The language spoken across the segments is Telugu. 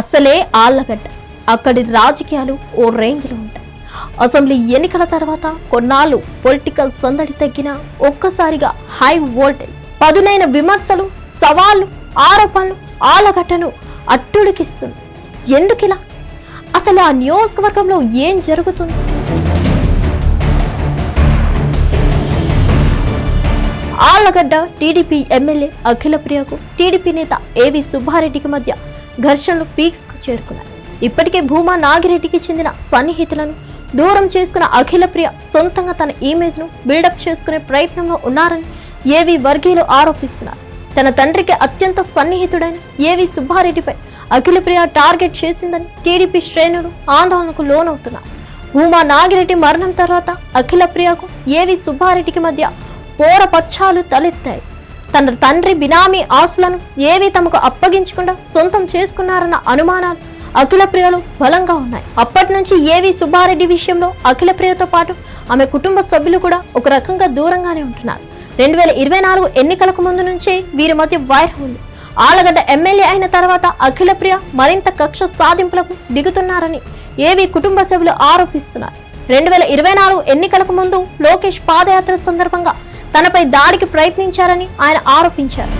అసలే ఆళ్ళగడ్డ అక్కడి రాజకీయాలు ఓ రేంజ్లో ఉంటాయి. అసెంబ్లీ ఎన్నికల తర్వాత కొన్నాళ్ళు పొలిటికల్ సందడి తగ్గిన ఒక్కసారిగా హై వోల్టేజ్ పదునైన విమర్శలు సవాళ్ళు ఆరోపణలు ఆలగట్టను అట్టుడికిస్తుంది ఎందుకిలా? అసలు ఆ నియోజకవర్గంలో ఏం జరుగుతుంది? ఆళ్ళగడ్డ టీడీపీ ఎమ్మెల్యే అఖిలప్రియకు టీడీపీ నేత ఏవి సుబ్బారెడ్డికి మధ్య ఘర్షణలు పీక్స్కు చేరుకున్నాయి. ఇప్పటికే భూమా నాగిరెడ్డికి చెందిన సన్నిహితులను దూరం చేసుకున్న అఖిల ప్రియ సొంతంగా తన ఇమేజ్ను బిల్డప్ చేసుకునే ప్రయత్నంలో ఉన్నారని ఏవి వర్గీయులు ఆరోపిస్తున్నారు. తన తండ్రికి అత్యంత సన్నిహితుడైన ఏవి సుబ్బారెడ్డిపై అఖిల ప్రియ టార్గెట్ చేసిందని టీడీపీ శ్రేణులు ఆందోళనకు లోనవుతున్నారు. భూమా నాగిరెడ్డి మరణం తర్వాత అఖిల ప్రియకు ఏవి సుబ్బారెడ్డికి మధ్య పోర పచ్చాలు తలెత్తాయి. తన తండ్రి బినామీ ఆస్తులను ఏవి తమకు అప్పగించకుండా సొంతం చేసుకున్నారన్న అనుమానాలు అఖిల ప్రియలు బలంగా ఉన్నాయి. అప్పటి నుంచి ఏవి సుబ్బారెడ్డి విషయంలో అఖిల ప్రియతో పాటు ఆమె కుటుంబ సభ్యులు కూడా ఒక రకంగా దూరంగానే ఉంటున్నారు. రెండు వేల ఇరవై నాలుగు ఎన్నికలకు ముందు నుంచే వీరి మధ్య వైరం ఉంది. ఆలగడ్డ ఎమ్మెల్యే అయిన తర్వాత అఖిల ప్రియ మరింత కక్ష సాధింపులకు దిగుతున్నారని ఏవి కుటుంబ సభ్యులు ఆరోపిస్తున్నారు. రెండు వేల ఇరవై నాలుగు ఎన్నికలకు ముందు లోకేష్ పాదయాత్ర సందర్భంగా తనపై దాడికి ప్రయత్నించారని ఆయన ఆరోపించారు.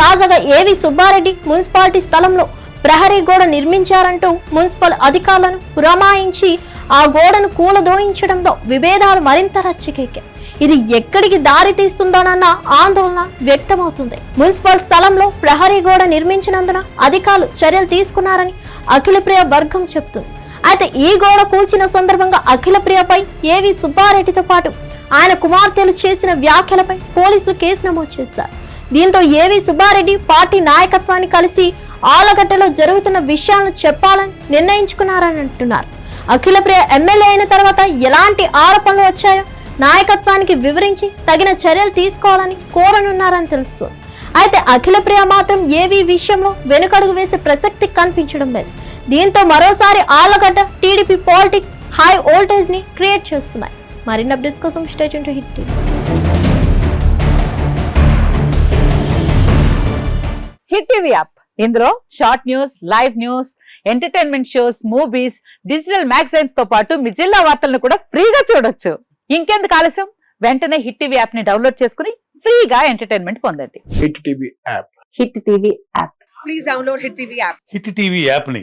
తాజాగా ఏవి సుబ్బారెడ్డి మున్సిపాలిటీ స్థలంలో ప్రహరీ గోడ నిర్మించారంటూ మున్సిపల్ అధికారులను పురమాయించి ఆ గోడను కూలదోయించడంతో విభేదాలు మరింత రచ్చకెక్కాయి ఇది ఎక్కడికి దారి తీస్తుందోనన్న ఆందోళన వ్యక్తమవుతుంది. మున్సిపల్ స్థలంలో ప్రహరీ గోడ నిర్మించినందున అధికారులు చర్యలు తీసుకున్నారని అఖిలప్రియ వర్గం చెబుతుంది. అయితే ఈ గోడ కూల్చిన సందర్భంగా అఖిలప్రియపై ఏవి సుబ్బారెడ్డితో పాటు ఆయన కుమార్తెలు చేసిన వ్యాఖ్యలపై పోలీసులు కేసు నమోదు చేశారు. దీంతో ఏవి సుబ్బారెడ్డి పార్టీ నాయకత్వాన్ని కలిసి ఆలగడ్డలో జరుగుతున్న విషయాలను చెప్పాలని నిర్ణయించుకున్నారని అంటున్నారు. అఖిలప్రియ ఎమ్మెల్యే అయిన తర్వాత ఎలాంటి ఆరోపణలు వచ్చాయో నాయకత్వానికి వివరించి తగిన చర్యలు తీసుకోవాలని కోరనున్నారని తెలుస్తోంది. అయితే అఖిలప్రియ మాత్రం ఏవి విషయంలో వెనుకడుగు వేసే ప్రసక్తి కనిపించడం లేదు. దీంతో మరోసారి ఆలగడ్డ టీడీపీ పాలిటిక్స్ హై వోల్టేజ్ని క్రియేట్ చేస్తున్నాయి. మరిన్ని అప్డేట్స్ కోసం state hit TV. Hit TV app. ఇందులో short news live news entertainment shows movies digital మ్యాగజైన్స్తో పాటు మీ జిల్లా వార్తలను కూడా ఫ్రీగా చూడొచ్చు. ఇంకెందుకు ఆలస్యం? వెంటనే హిట్ టీవీ యాప్ని డౌన్లోడ్ చేసుకుని ఫ్రీగా ఎంటర్టైన్మెంట్ పొందండి. Hit TV app. Hit TV app. Please download Hit TV app. Hit TV యాప్ని